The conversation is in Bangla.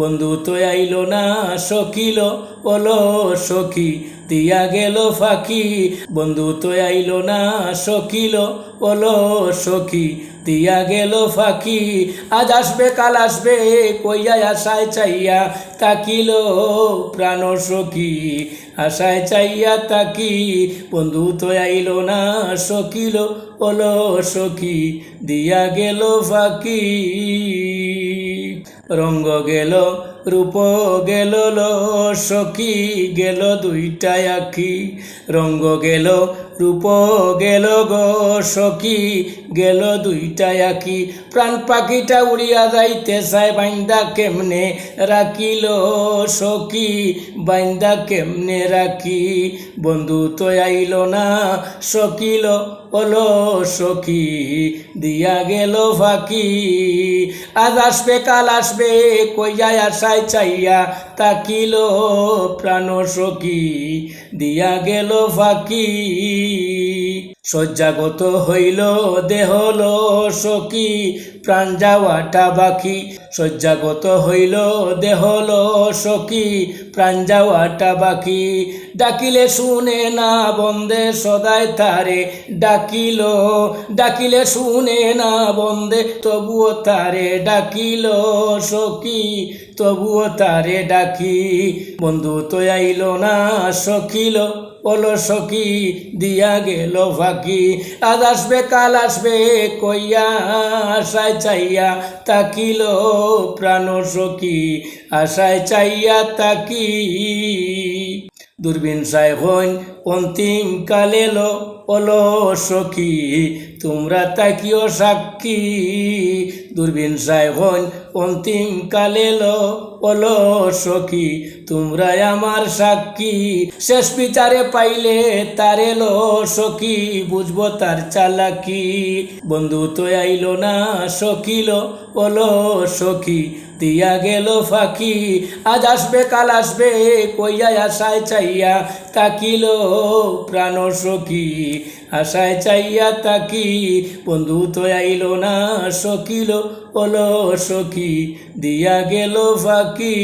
বন্ধু তো আইলো না সকিল ওলো সখী, দিয়া গেল ফাঁকি। বন্ধু তো আইলো না সকিল ওলো সখী, দিয়া গেল ফাঁকি। আজ আসবে, কাল আসবে কইয়া আশায় চাইয়া তাকিল প্রাণ সখী। আশায় চাইয়া তাকি, বন্ধু তো আইলো না সকিল ওলো সখী, দিয়া গেল ফাঁকি। রঙ্গ গেল রূপ গেল সখী গেল দুইটাই আখি। রঙ্গ গেল, রূপ গেল গো, সখী গেল দুইটাই আখি। প্রাণ পাখিটা উড়িয়া যাইতে চায়, বাইন্দা কেমনে রাখিল সখী? বাইন্দা কেমনে রাখি? বন্ধু তো আইল না সকিল ওলো সখী দিয়া গেল ফাঁকি। আজ আসবে, কাল আসবে, কইয়া আশায় চাইয়া তাকিল প্রাণ সখী দিয়া গেল ফাঁকি। শয্যাগত হইল দেহল সখী প্রাণ যাওয়াটা বাকি। শয্যাগত হইল দেহল সখী প্রাণ যাওয়াটা বাকি। ডাকিলে শুনে না বন্দে সদায় তারে ডাকিল। ডাকিলে শুনে না বন্দে, তবুও তারে ডাকিল সখী। তবুও তারে ডাকি। বন্ধু তো আইল না সখিল। ওলো সখী, দিয়া গেল ফাঁকি। আজ আসবে, কাল আসবে, কইয়া আশায় চাইয়া তাকিল প্রাণ সখী। আশায় চাইয়া তাকি দূরবীন সাহেব অন্তিম কালেল ওলো সখী, তোমরা তাকিও সাক্ষী। দূরবীন সাহেবন অন্তিম কালে লো ওলো সখী তোমরা আমার সাক্ষী। শেষ বিচারে পাইলে তারে লো সখী, বুঝব তার চালাকি। বন্ধু তো আইলো না সখিল ওলো সখী, দিয়া গেল ফাঁকি। আজ আসবে, কাল আসবে, কইয়া আশায় চাইয়া তাকিল প্রাণ সখী। আশায় চাইয়া তাকি বন্ধু তো আইল না সকিল ওলো সখী দিয়া গেল ফাঁকি।